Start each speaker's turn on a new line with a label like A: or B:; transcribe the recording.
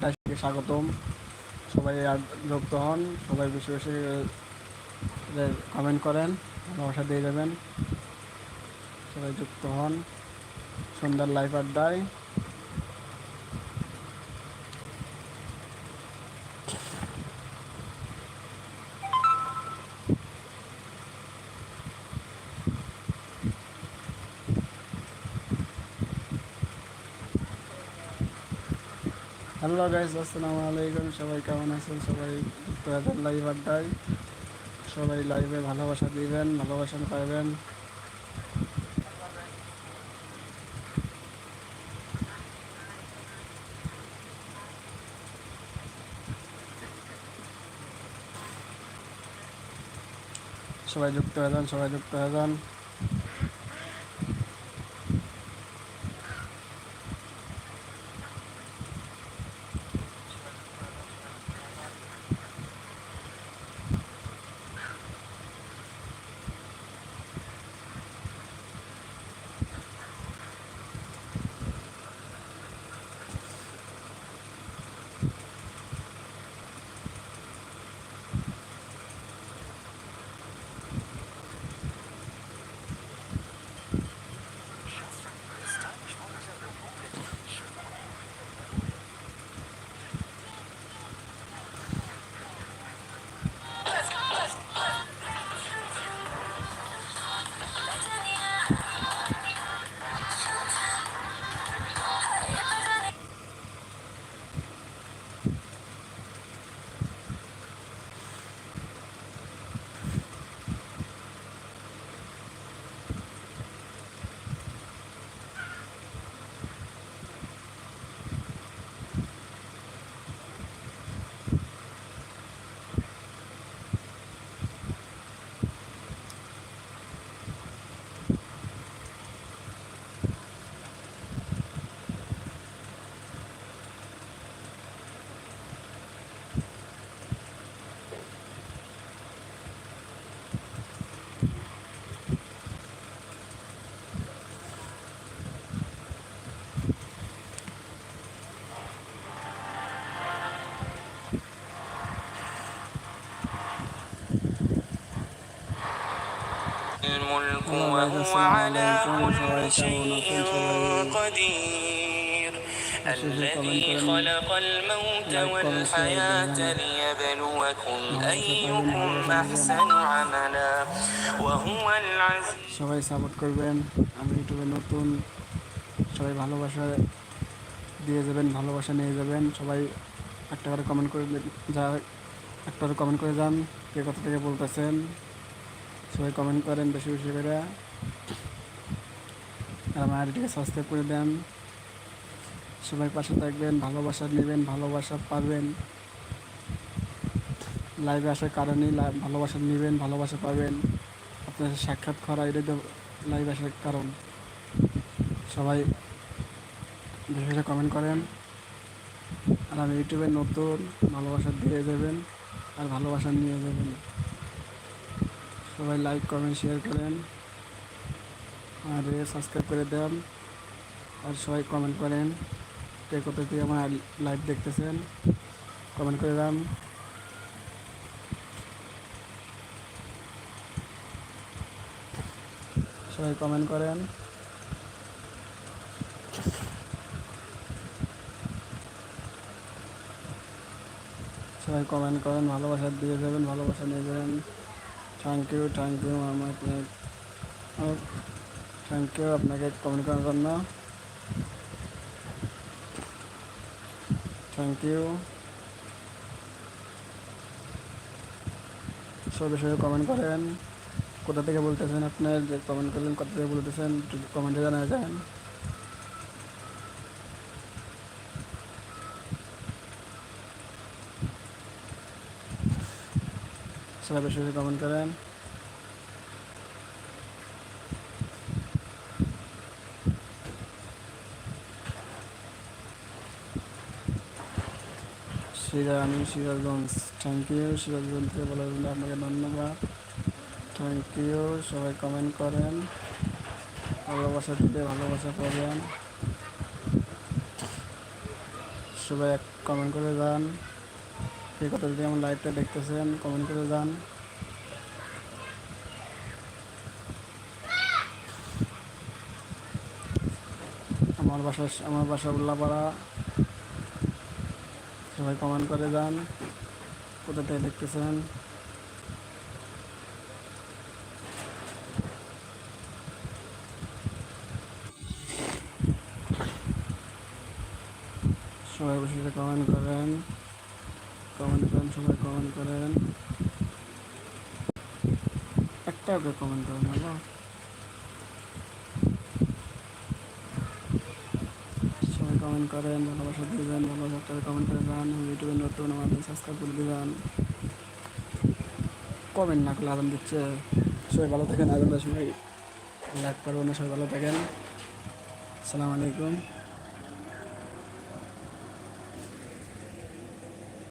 A: থেকে স্বাগতম। সবাই যুক্ত হন, সবাই বেশি বেশি কমেন্ট করেন, ভালোবাসা দিয়ে যাবেন। সবাই যুক্ত হন। সন্ধ্যার লাইভ আড্ডায় হ্যালো গাইজ আসসালামু আলাইকুম। সবাই কেমন আছেন? সবাই তোদের লাইভ আড্ডায়। সবাই লাইভে ভালোবাসা দিবেন, ভালোবাসা পাইবেন। সবাই যুক্ত হয়ে যান, সবাই যুক্ত হয়ে যান।
B: وهو
A: السلام
B: على
A: عليكم
B: كل
A: سواء
B: شيء
A: كونوا في
B: قدير الذي
A: كمان
B: خلق الموت
A: لايك كومنت
B: والحياة
A: شير
B: ليبلوكم
A: نعم،
B: أيكم
A: شكراً.
B: أحسن عملا وهو العزيز
A: সবাই সাপোর্ট করবেন আমি ইউটিউবে নতুন সবাই ভালোবাসা দিয়ে যাবেন ভালোবাসা নিয়ে যাবেন সবাই একটা করে কমেন্ট করে যা একটা করে কমেন্ট করে যান কে কথা থেকে বলতেছেন সবাই কমেন্ট করেন বেশি বেশি করে। আর আমার আইডিটিকে সাবস্ক্রাইব করে দেন। সবাই পাশে থাকবেন, ভালোবাসা নেবেন, ভালোবাসা পাবেন। লাইভে আসার কারণেই লা- ভালোবাসা নেবেন, ভালোবাসা পাবেন। আপনার সাক্ষাৎ করা এটাই তো লাইভ আসার কারণ। সবাই বেশি বেশি কমেন্ট করেন। আর আমি ইউটিউবে নতুন, ভালোবাসা দিয়ে যাবেন, আর ভালোবাসা নিয়ে যাবেন। সবাই লাইক কমেন্ট শেয়ার করেন। আর সাবস্ক্রাইব করে দেন। আর সবাই কমেন্ট করেন কে কোথা থেকে আমার লাইভ দেখতেছেন। কমেন্ট করে দেন। সবাই কমেন্ট করেন। সবাই কমেন্ট করেন, ভালোবাসা দিয়ে যাবেন, ভালোবাসা নিয়ে যাবেন। থ্যাংক ইউ থ্যাংক ইউ আমাকে থ্যাংক ইউ আপনাকে কমেন্ট করার জন্য থ্যাংক ইউ সবাই সবাই কমেন্ট করেন। কোথা থেকে বলতেছেন আপনার যে কমেন্ট করলেন, কোথা থেকে বলতেছেন? কমেন্টে জানা যান। সবাই বেশি বেশি কমেন্ট করেন। আমি সিরাজগঞ্জ থ্যাংক ইউ সিরাজগঞ্জ থেকে বলার জন্য আপনাকে ধন্যবাদ। থ্যাংক ইউ সবাই কমেন্ট করেন। ভালোবাসা দিতে ভালোবাসা পাবেন। সবাই কমেন্ট করে যান। কে কত যদি আমার লাইভটা দেখতেছেন? কমেন্ট করে যান আমার বাসা আমার বাসা উল্লাপাড়া। সবাই কমেন্ট করে যান কোথা থেকে দেখতেছেন? সবাই বসে কমেন্ট করেন। কমেন্ট করেন, সবাই কমেন্ট করেন। একটা ওকে কমেন্ট করেন হলো সবাই কমেন্ট করেন, ভালোবাসা দিবেন ভালোবাসা একটা কমেন্ট করে যান ইউটিউবে নতুন আমাদের সাবস্ক্রাইব করে দিবেন কমেন্ট না করলে আরাম দিচ্ছে। সবাই ভালো থাকেন আগামী সময় লাইক করবেন, সবাই ভালো থাকেন। আসসালামু আলাইকুম।